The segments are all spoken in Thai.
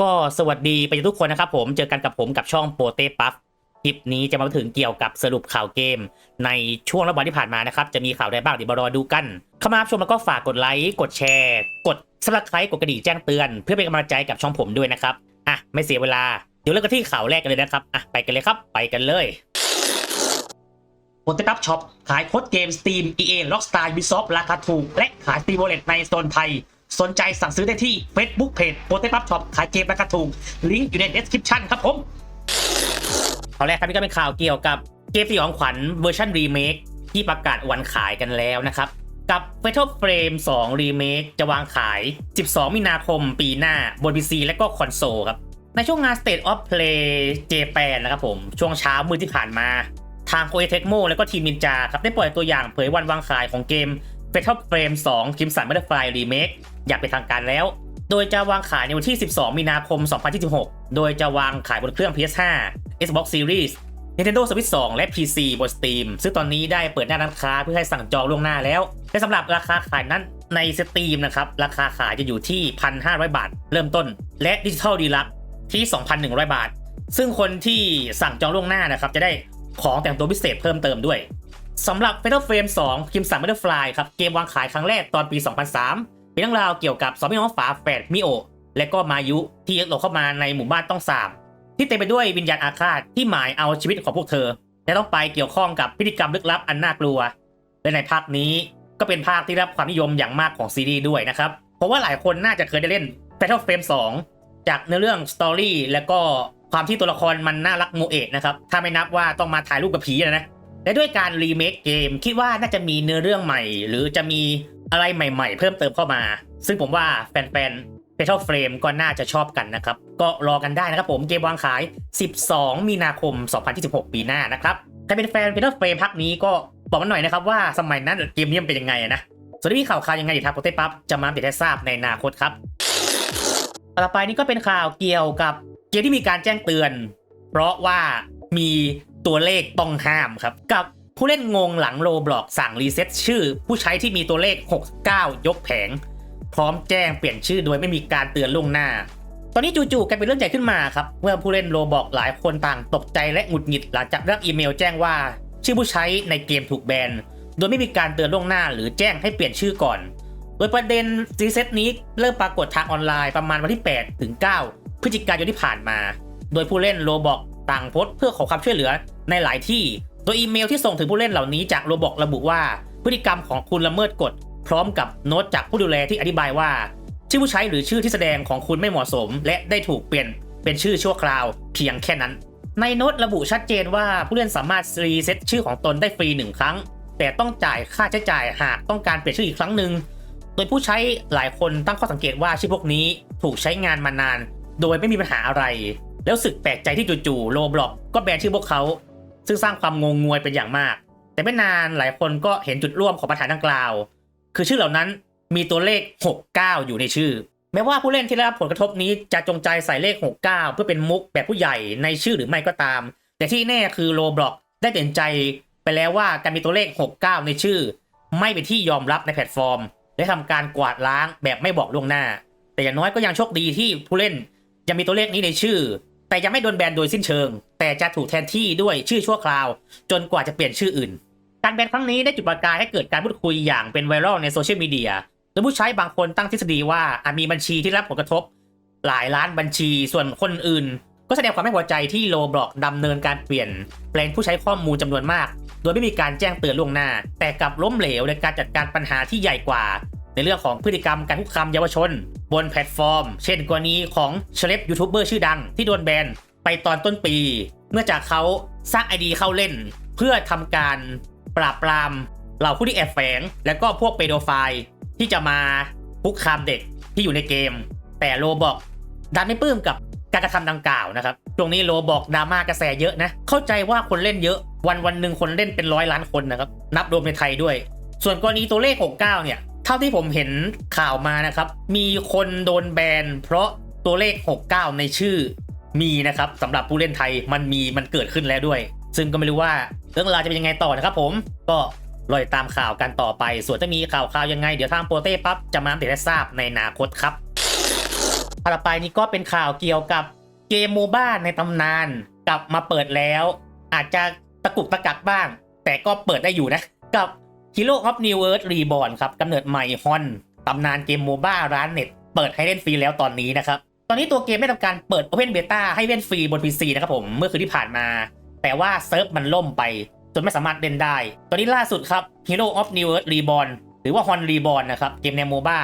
ก็สวัสดีไปทุกคนนะครับผมเจอกันกับผมกับช่องโปเต้ปัฟคลิปนี้จะมาถึงเกี่ยวกับสรุปข่าวเกม ในช่วงระหว่างที่ผ่านมานะครับ จะมีข่าวใดบ้างเดี๋ยวมารอดูกันเข้ามาชมแล้วก็ฝากกดไลค์กดแชร์ กดสมัครใครกดกระดิ่งแจ้งเตือน เพื่อเป็นกำลังใจกับช่องผมด้วยนะครับอะไม่เสียเวลาเดี๋ยวเริ่มกันที่ข่าวแรกกันเลยนะครับอะไปกันเลยครับไปกันเลยโปเต้ปัฟช็อปขายโค้ดเกม Steam EA Rockstar Ubisoft ราคาถูกและขาย Steam Wallet ในโซนไทย สนใจสั่งซื้อได้ที่ Facebook Page โปเต้ปัฟช็อปขายเกมราคาถูกลิงก์อยู่ใน description ครับผมข่าวแรกครับนี่ก็เป็นข่าวเกี่ยวกับเกมสยองขวัญเวอร์ชันรีเมคที่ประกาศวันขายกันแล้วนะครับ กับ Fatal Frame 2 Remake จะวางขาย 12 มีนาคมปีหน้าบน PC และก็คอนโซลครับ ในช่วงงาน State of Play Japan นะครับผม ช่วงเช้ามืดที่ผ่านมา ทาง Koei Tecmo และก็ทีมนินจาครับ ได้ปล่อยตัวอย่างเผยวันวางขายของเกม Fatal Frame 2 Crimson Butterfly Remake อย่างเป็นทางการแล้ว โดยจะวางขายในวันที่ 12 มีนาคม 2026 โดยจะวางขายบนเครื่อง PS5 Xbox Series Nintendo Switch 2 และ PC บน Steam ซึ่งตอนนี้ได้เปิดหน้าร้านค้าเพื่อให้สั่งจองล่วงหน้าแล้ว และสำหรับราคาขายนั้นใน Steam นะครับ ราคาขายจะอยู่ที่ 1,500 บาท เริ่มต้น และดิจิทัลดีลักที่ 2,100 บาท ซึ่งคนที่สั่งจองล่วงหน้านะครับ จะได้ของแต่งตัวพิเศษเพิ่มเติมด้วยสำหรับ Fatal Frame 2 Crimson Butterfly ครับ เกมวางขายครั้งแรกตอนปี 2003 เป็นเรื่องราวเกี่ยวกับสองพี่น้องฝาแฝดมิโอและก็มายุที่หลงเข้ามาในหมู่บ้านต้องสาบที่เต็มไปด้วยวิญญาณอาฆาตที่หมายเอาชีวิตของพวกเธอ และต้องไปเกี่ยวข้องกับพฤติกรรมลึกลับอันน่ากลัว และในภาคนี้ก็เป็นภาคที่รับความนิยมอย่างมากของซีรีส์ด้วยนะครับ เพราะว่าหลายคนน่าจะเคยได้เล่น Fatal Frame 2 จากเนื้อเรื่องสตอรี่และก็ความที่ตัวละครมันน่ารักโมเอะนะครับถ้าไม่นับว่าต้องมาถ่ายรูปกับผีนะและด้วยการรีเมคเกมคิดว่าน่าจะมีเนื้อเรื่องใหม่ หรือจะมี อะไรใหม่ๆ เพิ่มเติมเข้ามา ซึ่งผมว่าแฟนๆ Fatal Frame ก็น่าจะชอบกันนะครับ ก็รอกันได้นะครับผมเกมวางขาย 12 มีนาคม 2026 ปีหน้านะครับใครเป็นแฟน Fatal Frame พักนี้ก็บอกมาหน่อยนะครับว่าสมัยนั้นเกมนี้มันเป็นยังไงนะส่วนที่มีข่าวคราวยังไงเดี๋ยวทางโปรเตปั๊บจะมาอัปเดตให้ทราบในอนาคตครับต่อไปนี้ก็เป็นข่าวเกี่ยวกับเกมที่มีการแจ้งเตือน เพราะว่ามีตัวเลขต้องห้ามครับกับ ผู้เล่นงงหลังโลบล็อกสั่งรีเซ็ตชื่อ ผู้ใช้ที่มีตัวเลข 69 ยกแผง พร้อมแจ้งเปลี่ยนชื่อโดยไม่มีการเตือนล่วงหน้า ตอนนี้จู่ๆกลายเป็นเรื่องใหญ่ขึ้นมาครับ เมื่อผู้เล่นโลบอกหลายคนต่างตกใจและหงุดหงิดหลังจากรับอีเมลแจ้งว่า ชื่อผู้ใช้ในเกมถูกแบนโดยไม่มีการเตือนล่วงหน้าหรือแจ้งให้เปลี่ยนชื่อก่อน โดยประเด็นรีเซ็ตนี้เริ่มปรากฏทางออนไลน์ประมาณวันที่ 8 ถึง 9 พฤศจิกายนที่ผ่านมา โดยผู้เล่นโลบอกต่างโพสต์เพื่อขอความช่วยเหลือในหลายที่ โดยอีเมลที่ส่งถึงผู้เล่นเหล่านี้จากโรบอกระบุว่า พฤติกรรมของคุณละเมิดกฎ พร้อมกับโน้ตจากผู้ดูแลที่อธิบายว่า ชื่อผู้ใช้หรือชื่อที่แสดงของคุณไม่เหมาะสม และได้ถูกเปลี่ยนเป็นชื่อชั่วคราวเพียงแค่นั้น ในโน้ตระบุชัดเจนว่าผู้เล่นสามารถรีเซ็ตชื่อของตนได้ฟรีหนึ่งครั้ง แต่ต้องจ่ายค่าใช้จ่ายหากต้องการเปลี่ยนชื่ออีกครั้งหนึ่งโดยผู้ใช้หลายคนตั้งข้อสังเกตว่าชื่อพวกนี้ถูกใช้งานมานาน โดยไม่มีปัญหาอะไร แล้วสึกแปลกใจที่จู่ๆโลบล็อกก็แบนชื่อพวกเขา ซึ่งสร้างความงงงวยเป็นอย่างมาก แต่ไม่นานหลายคนก็เห็นจุดร่วมของปัญหาดังกล่าว คือชื่อเหล่านั้นมีตัวเลข 69 อยู่ในชื่อ แม้ว่าผู้เล่นที่ได้รับผลกระทบนี้จะจงใจใส่เลข 69 เพื่อเป็นมุกแบบผู้ใหญ่ในชื่อหรือไม่ก็ตาม แต่ที่แน่คือโลบล็อกได้เปลี่ยนใจไปแล้วว่าการมีตัวเลข 69 ในชื่อ ไม่เป็นที่ยอมรับในแพลตฟอร์ม และทำการกวาดล้างแบบไม่บอกล่วงหน้า แต่อย่างน้อยก็ยังโชคดีที่ผู้เล่นยังมีตัวเลขนี้ในชื่อ แต่ยังไม่โดนแบนโดยสิ้นเชิง แต่จะถูกแทนที่ด้วยชื่อชั่วคราว จนกว่าจะเปลี่ยนชื่ออื่น การแบนครั้งนี้ได้จุดประกายให้เกิดการพูดคุยอย่างเป็นไวรัลในโซเชียลมีเดียโดยผู้ใช้บางคนตั้งทฤษฎีว่าอาจมีบัญชีที่รับผลกระทบ หลายล้านบัญชีส่วนคนอื่น ก็แสดงความไม่พอใจที่โลบล็อกดำเนินการเปลี่ยน แปลงผู้ใช้ข้อมูลจำนวนมาก โดยไม่มีการแจ้งเตือนล่วงหน้า แต่กลับล้มเหลวในการจัดการปัญหาที่ใหญ่กว่า ในเรื่องของพฤติกรรมการคุกคามเยาวชน บนแพลตฟอร์ม เช่นกรณีของเชลบยูทูบเบอร์ชื่อดังที่โดนแบน ไปตอนต้นปี เมื่อจากเขาสร้างไอดีเข้าเล่น เพื่อทำการปราบปรามเหล่าผู้ที่แอบแฝง และก็พวกเปโดไฟล์ที่จะมาคุกคามเด็กที่อยู่ในเกม แต่โลบอกดันไม่ปลื้มกับการกระทำดังกล่าวนะครับช่วงนี้โลบอกดราม่ากระแสเยอะนะ เข้าใจว่าคนเล่นเยอะ วันวันหนึ่งคนเล่นเป็นร้อยล้านคนนะครับ นับรวมในไทยด้วย ส่วนกรณีตัวเลข 69 เนี่ย เท่าที่ผมเห็นข่าวมานะครับ มีคนโดนแบนเพราะตัวเลข 69 ในชื่อ มีนะครับสำหรับผู้เล่นไทยมันมีมันเกิดขึ้นแล้วด้วย ซึ่งก็ไม่รู้ว่าเรื่องราวจะเป็นยังไงต่อนะครับผมก็รอติดตามข่าวกันต่อไป ส่วนถ้ามีข่าวข่าวยังไง เดี๋ยวทางโปรเต้ปั๊บจะมาอัปเดตให้ทราบในอนาคตครับข่าวต่อไปนี้ก็เป็นข่าวเกี่ยวกับเกมโมบ้าในตำนาน กลับมาเปิดแล้ว อาจจะตะกุกตะกักบ้าง แต่ก็เปิดได้อยู่นะ กับ Hero of New Earth Reborn ครับกำเนิดใหม่ฮอนตำนานเกมโมบ้าร้านเน็ต เปิดให้เล่นฟรีแล้วตอนนี้นะครับ ตอนนี้ตัวเกมได้ทำการเปิด Open Beta ให้เล่นฟรีบน PC นะครับผมเมื่อคืนที่ผ่านมา แต่ว่าเซิร์ฟมันล่มไป จนไม่สามารถเล่นได้ ตอนนี้ล่าสุดครับ Hero of New Earth Reborn หรือว่า Hon Reborn นะครับเกมแนวโมบ้า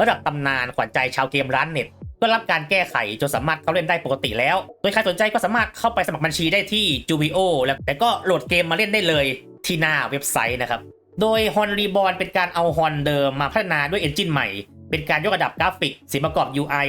ระดับตำนานขวัญใจชาวเกมร้านเน็ตก็รับการแก้ไขจนสามารถเข้าเล่นได้ปกติแล้ว โดยใครสนใจก็สามารถเข้าไปสมัครบัญชีได้ที่ Juvio แล้วแต่ก็โหลดเกมมาเล่นได้เลยที่หน้าเว็บไซต์นะครับ โดย Hon Reborn เป็นการเอา Hon เดิมมาพัฒนาด้วยเอนจินใหม่ เป็นการยกระดับกราฟิกสิ่งประกอบ UI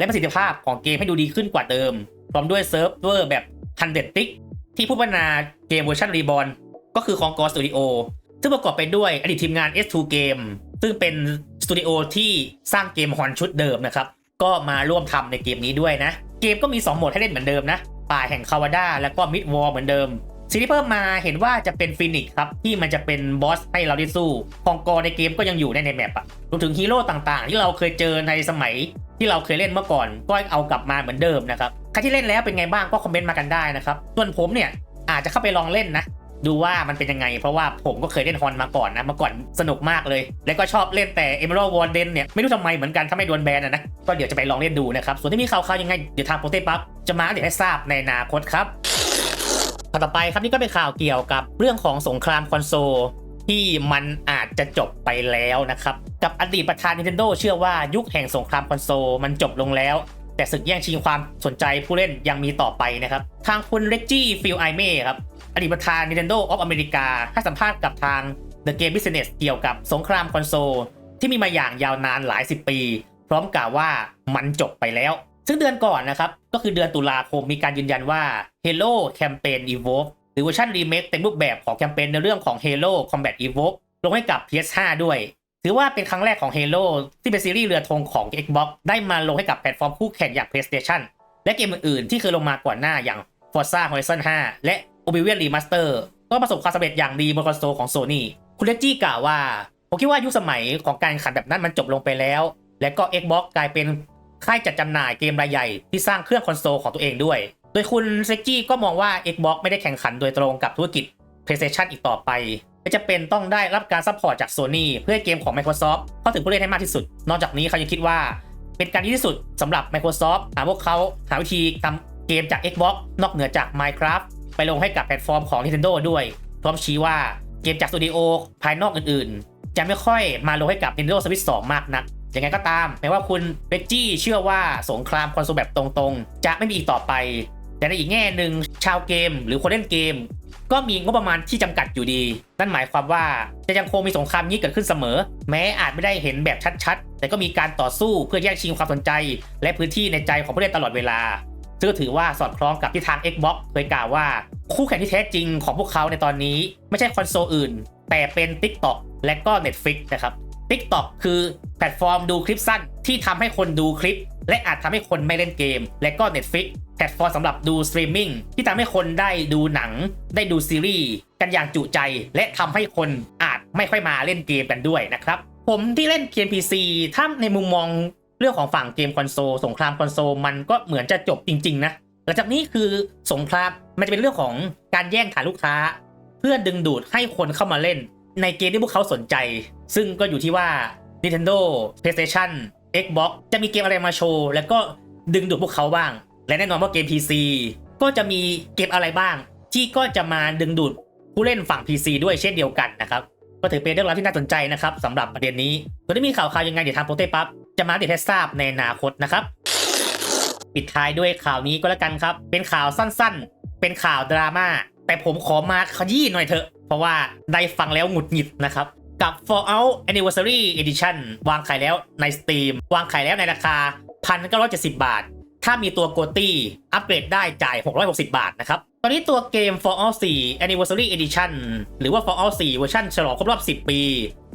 และประสิทธิภาพของเกมให้ดูดีขึ้นกว่าเดิม พร้อมด้วยเซิร์ฟเวอร์แบบ100ติกที่ผู้พัฒนาเกมเวอร์ชัน Reborn ก็คือของ g o Studio ซึ่งประกอบไปด้วยอดีตทีมงาน S2 Game ซึ่งเป็นสตูดิโอที่สร้างเกมฮอนชุดเดิมนะครับ ก็มาร่วมทำในเกมนี้ด้วยนะ เกมก็มี 2 โหมดให้เล่นเหมือนเดิมนะ ป่าแห่งคาวาดาแล้วก็มิดวอลเหมือนเดิมสิ่งที่เพิ่มมาเห็นว่าจะเป็นฟินิกครับ ที่มันจะเป็นบอสให้เราได้สู้ คองกอในเกมก็ยังอยู่ในในแมปอะรวมถึงฮีโร่ต่างๆ ที่เราเคยเจอในสมัย ที่เราเคยเล่นเมื่อก่อน ก็เอากลับมาเหมือนเดิมนะครับใครที่เล่นแล้วเป็นไงบ้างก็คอมเมนต์มากันได้นะครับส่วนผมเนี่ยอาจจะเข้าไปลองเล่นนะดูว่ามันเป็นยังไง เพราะว่าผมก็เคยเล่นฮอนมาก่อนนะเมื่อก่อนสนุกมากเลย แล้วก็ชอบเล่นแต่ Emerald Warden เนี่ย ไม่รู้ทำไมเหมือนกันถ้าไม่โดนแบนอะนะก็เดี๋ยวจะไปลองเล่นดูนะครับ ส่วนที่มีข่าวๆยังไง เดี๋ยวทางโปรเตปั๊บจะมาเดี๋ยวให้ทราบในอนาคตครับข่าวต่อไปครับนี่ก็เป็นข่าวเกี่ยวกับเรื่องของสงครามคอนโซลที่มันอาจ จะจบไปแล้วนะครับ กับอดีตประธาน Nintendo เชื่อว่ายุคแห่งสงครามคอนโซลมันจบลงแล้ว แต่ศึกแย่งชิงความสนใจผู้เล่นยังมีต่อไปนะครับ ทางคุณเรกจี้ฟิลไอเม่ครับอดีตประธาน Nintendo of America ให้สัมภาษณ์กับทาง The Game Business เกี่ยวกับสงครามคอนโซลที่มีมาอย่างยาวนานหลายสิบปี พร้อมกล่าวว่ามันจบไปแล้ว ซึ่งเดือนก่อนนะครับ ก็คือเดือนตุลาคมมีการยืนยันว่า Halo Campaign Evolve หรือเวอร์ชันรีเมคเต็มรูปแบบของแคมเปญในเรื่องของ Halo Combat Evoke ลงให้กับ PS5 ด้วย ถือว่าเป็นครั้งแรกของ Halo ที่เป็นซีรีส์เรือธงของ Xbox ได้มาลงให้กับแพลตฟอร์มคู่แข่งอย่าง PlayStation และเกมอื่นๆ ที่เคยลงมาก่อนหน้าอย่าง Forza Horizon 5 และ Oblivion Remaster ก็ประสบความสำเร็จอย่างดีบนคอนโซลของ Sony คุณเลจี้กล่าวว่า ผมคิดว่ายุคสมัยของการแข่งขันแบบนั้นมันจบลงไปแล้ว และก็ Xbox กลายเป็นค่ายจัดจำหน่ายเกมรายใหญ่ที่สร้างเครื่องคอนโซลของตัวเองด้วย โดยคุณเซจี้ก็มองว่า Xbox ไม่ได้แข่งขันโดยตรงกับธุรกิจ PlayStation อีกต่อไปและจะเป็นต้องได้รับการซัพพอร์ตจาก Sony เพื่อให้เกมของ Microsoft เข้าถึงผู้เล่นให้มากที่สุด นอกจากนี้เขายังคิดว่า เป็นการดีที่สุดสำหรับ Microsoft หากพวกเขาหาวิธีทำเกมจาก Xbox นอกเหนือจาก Minecraft ไปลงให้กับแพลตฟอร์มของ Nintendo ด้วย พร้อมชี้ว่าเกมจากสตูดิโอภายนอกอื่นๆ จะไม่ค่อยมาลงให้กับ Nintendo Switch 2 มากนักยังไงก็ตามแม้ว่าคุณเบจจี้เชื่อว่าสงครามคอนโซลแบบตรงๆ จะไม่มีอีกต่อไป แต่ในอีกแง่หนึ่งชาวเกม หรือคนเล่นเกม ก็มีงบประมาณที่จำกัดอยู่ดี นั่นหมายความว่าจะยังคงมีสงครามนี้เกิดขึ้นเสมอ แม้อาจไม่ได้เห็นแบบชัดๆ แต่ก็มีการต่อสู้เพื่อแย่งชิงความสนใจ และพื้นที่ในใจของผู้เล่นตลอดเวลา ซึ่งก็ถือว่าสอดคล้องกับที่ทาง Xbox เคยกล่าวว่า คู่แข่งที่แท้จริงของพวกเขาในตอนนี้ ไม่ใช่คอนโซลอื่น แต่เป็น TikTok และก็ Netflix นะครับ TikTok คือแพลตฟอร์มดูคลิปสั้นที่ทำให้คนดูคลิป และอาจทำให้คนไม่เล่นเกม และก็ Netflix แพลตฟอร์มสำหรับดูสตรีมมิ่งที่ทำให้คนได้ดูหนัง ได้ดูซีรีส์กันอย่างจุใจ และทำให้คนอาจไม่ค่อยมาเล่นเกมกันด้วยนะครับ ผมที่เล่นเกม PC ถ้าในมุมมองเรื่องของฝั่งเกมคอนโซลสงครามคอนโซลมันก็เหมือนจะจบจริง ๆ นะหลังจากนี้คือสงครามมันจะเป็นเรื่องของการแย่งฐานลูกค้า เพื่อดึงดูดให้คนเข้ามาเล่น ในเกมที่พวกเขาสนใจ ซึ่งก็อยู่ที่ว่า Nintendo PlayStation Xbox จะมีเกมอะไรมาโชว์ แล้วก็ดึงดูดพวกเขาบ้าง และแน่นอนว่าเกม PC ก็จะมีเกมอะไรบ้าง ที่ก็จะมาดึงดูดผู้เล่นฝั่ง PC ด้วยเช่นเดียวกันนะครับก็ถือเป็นเรื่องราวที่น่าสนใจนะครับสำหรับประเด็นนี้ส่วนที่มีข่าวข่าวยังไงเดี๋ยวทางโปรเตปั๊บจะมาอัปเดตให้ทราบในอนาคตนะครับ ปิดท้ายด้วยข่าวนี้ก็แล้วกันครับ เป็นข่าวสั้นๆ เป็นข่าวดราม่าแต่ผมขอมาขยี้หน่อยเถอะ เพราะว่าได้ฟังแล้วหงุดหงิดนะครับ กับ Fallout Anniversary Edition วางขายแล้วใน Steam วางขายแล้วในราคา 1,970 บาท ถ้ามีตัวโกตี้อัปเกรดได้จ่าย 660 บาทนะครับ ตอนนี้ตัวเกม Fallout 4 Anniversary Edition หรือว่า Fallout 4 เวอร์ชันฉลองครบรอบ 10 ปี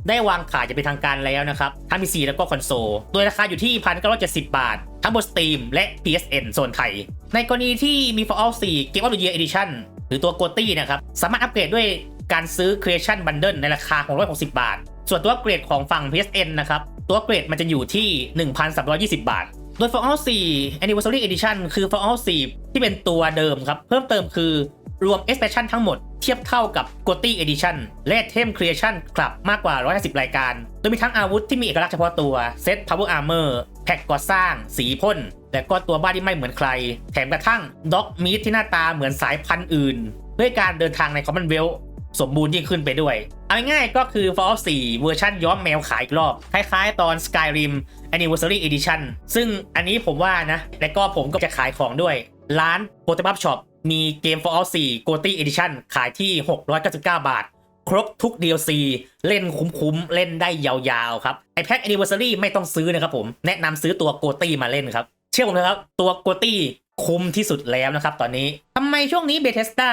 ได้วางขายจะเป็นทางการแล้วนะครับ ทั้ง PC แล้วก็คอนโซล โดยราคาอยู่ที่ 1,970 บาท ทั้งบน Steam และ PSN โซนไทย ในกรณีที่มี Fallout 4 Game of the Year Edition หรือตัวโกตี้นะครับ สามารถอัปเกรดด้วย การซื้อ Creation Bundle ในราคา 660 บาท ส่วนตัวเกรดของฝั่ง PSN นะครับ ตัวเกรดมันจะอยู่ที่ 1,320 บาท โดย Fallout 4 Anniversary Edition คือ Fallout 4 ที่เป็นตัวเดิมครับ เพิ่มเติมคือรวม expansion ทั้งหมดเทียบเท่ากับ GOTY Edition และ Item Creation กลับมากกว่า 150 รายการ โดยมีทั้งอาวุธที่มีเอกลักษณ์เฉพาะตัว เซต Power Armor แพ็กก่อสร้าง สีพ่น และก็ตัวบ้านที่ไม่เหมือนใคร แถมกระทั่งด็อกมีทที่หน้าตาเหมือนสายพันธุ์อื่น ด้วยการเดินทางใน Commonwealth สมบูรณ์ยิ่งขึ้นไปด้วย เอาง่ายก็คือ Fallout 4 เวอร์ชันย้อมแมวขายอีกรอบ คล้ายๆ ตอน Skyrim Anniversary Edition ซึ่งอันนี้ผมว่านะ และก็ผมก็จะขายของด้วย ร้าน p o t e b u b Shop มีเกม Fallout 4 GOTY Edition ขายที่ 699 บาท ครบทุก DLC เล่นคุ้มๆ เล่นได้ยาวๆ ครับไอแพ็ก Anniversary ไม่ต้องซื้อนะครับผม แนะนำซื้อตัว GOTY มาเล่นครับ เชื่อผมนะครับ ตัว GOTY คุ้มที่สุดแล้วนะครับตอนนี้ทำไมช่วงนี้ Bethesda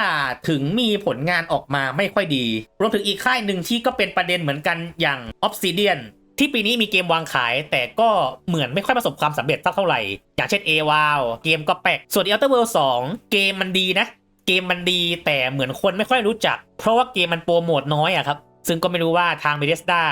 ถึงมีผลงานออกมาไม่ค่อยดี รวมถึงอีกค่ายหนึ่งที่ก็เป็นประเด็นเหมือนกันอย่าง Obsidian ที่ปีนี้มีเกมวางขาย แต่ก็เหมือนไม่ค่อยประสบความสำเร็จสักเท่าไหร่ อย่างเช่น a w o w เกมก็แปลกส่วน Outer World 2 เกมมันดีนะ เกมมันดีแต่เหมือนคนไม่ค่อยรู้จัก เพราะว่าเกมมันโปรโมทน้อยอะครับซึ่งก็ไม่รู้ว่าทาง Bethesda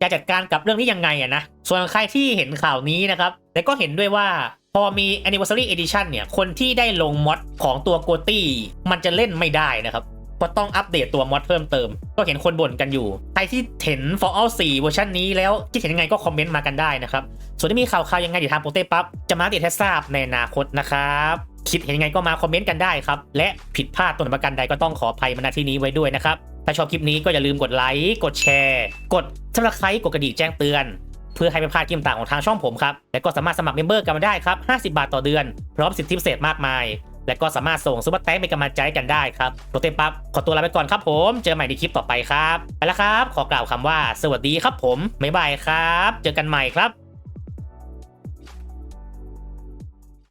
จะจัดการกับเรื่องนี้ยังไงอะนะส่วนใครที่เห็นข่าวนี้นะครับแต่ก็เห็นด้วยว่า พอมี Anniversary Edition เนี่ย คนที่ได้ลงมอดของตัวโกตี้มันจะเล่นไม่ได้นะครับเพราะต้องอัปเดตตัวมอดเพิ่มเติม ก็เห็นคนบ่นกันอยู่ ใครที่เห็น Fallout 4เวอร์ชันนี้แล้วคิดเห็นยังไงก็คอมเมนต์มากันได้นะครับ ส่วนที่มีข่าวข่าวยังไงเดี๋ยวทางโปเต้ปั๊บจะมาอัปเดตให้ทราบในอนาคตนะครับคิดเห็นยังไงก็มาคอมเมนต์กันได้ครับ และผิดพลาดต้นประกันใดก็ต้องขออภัยมาณที่นี้ไว้ด้วยนะครับ ถ้าชอบคลิปนี้ก็อย่าลืมกดไลค์ กดแชร์ กด subscribe กดกระดิ่งแจ้งเตือน พื่อให้ไม่พลาดคลิปต่างของทางช่องผมครับ และก็สามารถสมัครเมมเบอร์กันมาได้ครับ 50 บาทต่อเดือน พร้อมสิทธิพิเศษมากมาย และก็สามารถส่งซุปเปอร์แตงเป็นกำลังใจกันได้ครับโปรเต็มปั๊บขอตัวลาไปก่อนครับผม เจอใหม่ในคลิปต่อไปครับไปแล้วครับ ขอกล่าวคำว่า สวัสดีครับผมบ๊ายบายครับ เจอกันใหม่ครับ